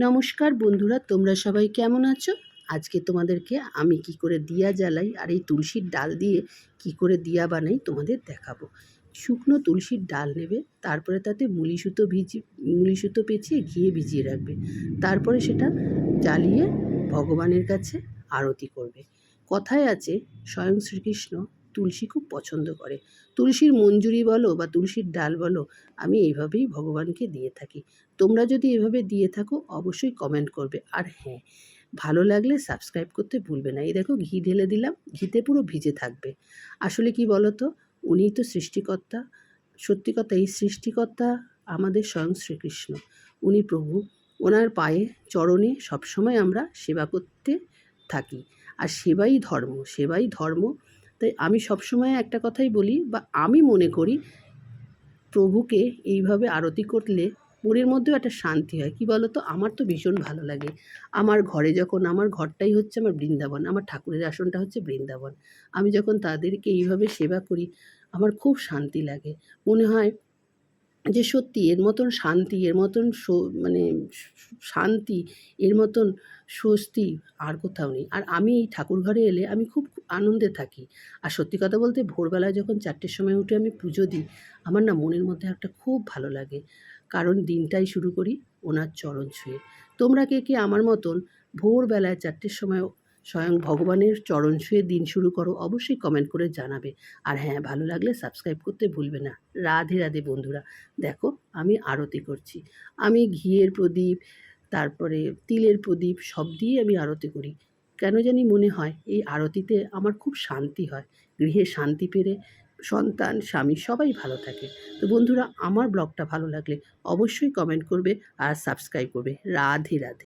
নমস্কার বন্ধুরা, তোমরা সবাই কেমন আছো? আজকে তোমাদেরকে আমি কি করে দিয়া জ্বালাই আর এই তুলসীর ডাল দিয়ে কি করে দিয়া বানাই তোমাদের দেখাবো। শুকনো তুলসীর ডাল নেবে, তারপরে তাতে মুলি সুতো ভিজি, মুলি সুতো পেঁচিয়ে ঘিয়ে ভিজিয়ে রাখবে। তারপরে সেটা জ্বালিয়ে ভগবানের কাছে আরতি করবে। কথায় আছে, স্বয়ং শ্রীকৃষ্ণ তুলসী খুব পছন্দ করে। তুলসীর মঞ্জুরি বলো বা তুলসীর ডাল বলো, আমি এইভাবেই ভগবানকে দিয়ে থাকি। তোমরা যদি এভাবে দিয়ে থাকো, অবশ্যই কমেন্ট করবে। আর হ্যাঁ ভালো লাগলে সাবস্ক্রাইব করতে ভুলবে না। এই দেখো ঘি ঢেলে দিলাম, ঘিতে পুরো ভিজে থাকবে। আসলে কি বলো তো উনিই তো সৃষ্টিকর্তা। সত্যি কথা এই সৃষ্টিকর্তা আমাদের স্বয়ং শ্রীকৃষ্ণ। উনি প্রভু। ওনার পায়ে, চরণে সবসময় আমরা সেবা করতে থাকি। আর সেবাই ধর্ম সেবাই ধর্ম তাই আমি সবসময় একটা কথাই বলি বা আমি মনে করি, প্রভুকে এইভাবে আরতি করলে মনের মধ্যেও একটা শান্তি হয়। কি বলো তো আমার তো ভীষণ ভালো লাগে। আমার ঘরে যখন, আমার ঘরটাই হচ্ছে আমার বৃন্দাবন, আমার ঠাকুরের আসনটা হচ্ছে বৃন্দাবন। আমি যখন তাদেরকে এইভাবে সেবা করি, আমার খুব শান্তি লাগে। মনে হয় যে সত্যি এর মতন শান্তি, এর মতন মানে শান্তি, এর মতন স্বস্তি আর কোথাও নেই। আর আমি এই ঠাকুর ঘরে এলে আমি খুব আনন্দে থাকি। আর সত্যি কথা বলতে ভোরবেলায় যখন চারটের সময় উঠে আমি পুজো দিই, আমার না মনের মধ্যে একটা খুব ভালো লাগে। কারণ দিনটাই শুরু করি ওনার চরণ ছুঁয়ে। তোমরা কে কে আমার মতন ভোরবেলায় চারটের সময় স্বয়ং ভগবানের চরণ ছুঁয়ে দিন শুরু করো, অবশ্যই কমেন্ট করে জানাবে। আর হ্যাঁ ভালো লাগলে সাবস্ক্রাইব করতে ভুলবে না। রাধে রাধে বন্ধুরা। দেখো, আমি আরতি করছি। আমি ঘিয়ের প্রদীপ, তারপরে তিলের প্রদীপ, সব দিয়ে আমি আরতি করি। কেন জানি মনে হয়, এই আরতিতে আমার খুব শান্তি হয়। গৃহে শান্তি পেরে সন্তান, স্বামী সবাই ভালো থাকে। তো বন্ধুরা, আমার ব্লগটা ভালো লাগলে অবশ্যই কমেন্ট করবে আর সাবস্ক্রাইব করবে। রাধে রাধে।